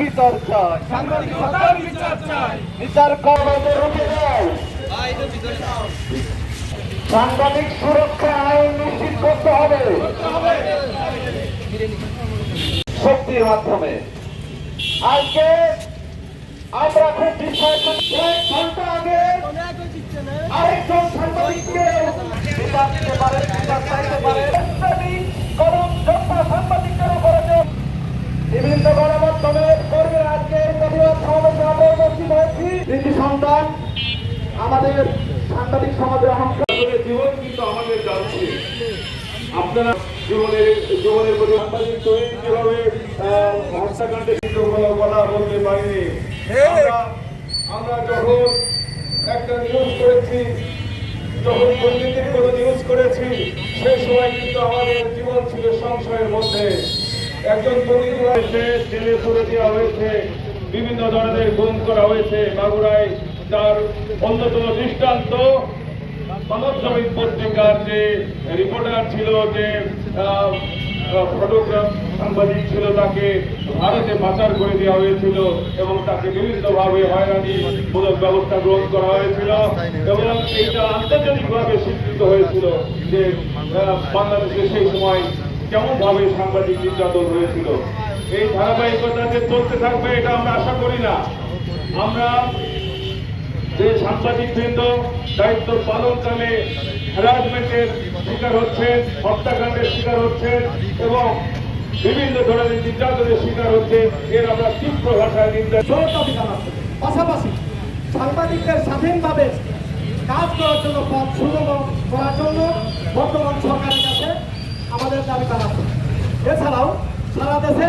বিচার সাংবাদিক সুরক্ষা আইন নিশ্চিত করতে হবে। শক্তির মাধ্যমে। আজকে আমরা খুব বিষয় আগে আরেকজন সাংবাদিককে বিচার দিতে পারে, বিচার চাইতে পারে সাংবাদিক কলম যোদ্ধা সাংবাদিকদের উপরে যে বিভিন্ন গণমাধ্যমের কর্মীর আজকে এই প্রতিবাদ সমাবেশে আমরা উপস্থিত হয়েছি কৃষি সন্তান আমাদের সাংবাদিক সমাজের অহংকার জীবন কিন্তু আমাদের যাচ্ছে। আপনারা জীবনের জীবনের প্রতি সাংবাদিক তৈরি যেভাবে আহ, হত্যাকাণ্ডে কিন্তু বলতে পারিনি। আমরা আমরা যখন একটা নিউজ করেছি যখন দুর্নীতির কোনো নিউজ করেছি সেই সময় কিন্তু আমাদের জীবন ছিল সংশয়ের মধ্যে। একজন প্রতিনিধি হয়েছে জেলে তুলে দেওয়া হয়েছে। বিভিন্ন ধরনের গুম করা হয়েছে মাগুরায় তার অন্যতম দৃষ্টান্ত মানব পত্রিকার যে রিপোর্টার ছিল, যে ফটোগ্রাফ সাংবাদিক ছিল, তাকে ভারতে পাচার করে দেওয়া হয়েছিল এবং তাকে বিভিন্নভাবে হয়রানি মূলক ব্যবস্থা গ্রহণ করা হয়েছিল এবং এইটা আন্তর্জাতিকভাবে স্বীকৃত হয়েছিল যে বাংলাদেশে সেই সময় কেমনভাবে সাংবাদিক নির্যাতন হয়েছিল। এই ধারাবাহিকতা যে চলতে থাকবে এটা আমরা আশা করি না। আমরা যে সাংবাদিক বৃন্দ দায়িত্ব পালনকালে হ্যারাসমেন্টের শিকার হচ্ছেন, হত্যাকাণ্ডের শিকার হচ্ছেন এবং বিভিন্ন ধরনের নির্যাতনের শিকার হচ্ছে এর আমরা তীব্র ভাষায় নিন্দা পাশাপাশি সাংবাদিকদের স্বাধীনভাবে কাজ করার জন্য পথ সুগম করার জন্য বর্তমান সরকারের কাছে আমাদের দাবি জানাচ্ছে। এছাড়াও সারা দেশে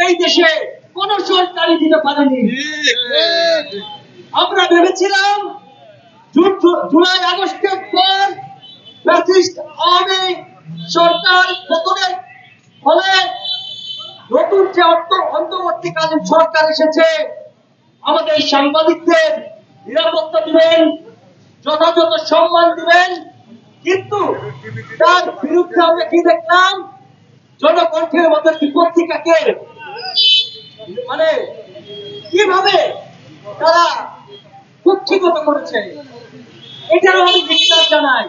এই দেশে কোন সরকারই দিতে পারেনি। আমরা ভেবেছিলাম জুলাই, আগস্টের পর ফ্যাসিস্ট আওয়ামী সরকার পতনের ফলে নতুন যে অন্ত- অন্তর্বর্তীকালীন সরকার এসেছে, আমাদের সাংবাদিকদের নিরাপত্তা দিবেন, যথাযথ সম্মান দিবেন, কিন্তু তার বিরুদ্ধে আমরা কি দেখলাম? জনকণ্ঠের একটি পত্রিকাকে মানে কীভাবে তারা কুক্ষিগত করেছে? এটারও আমি বিশ্বাস জানাই।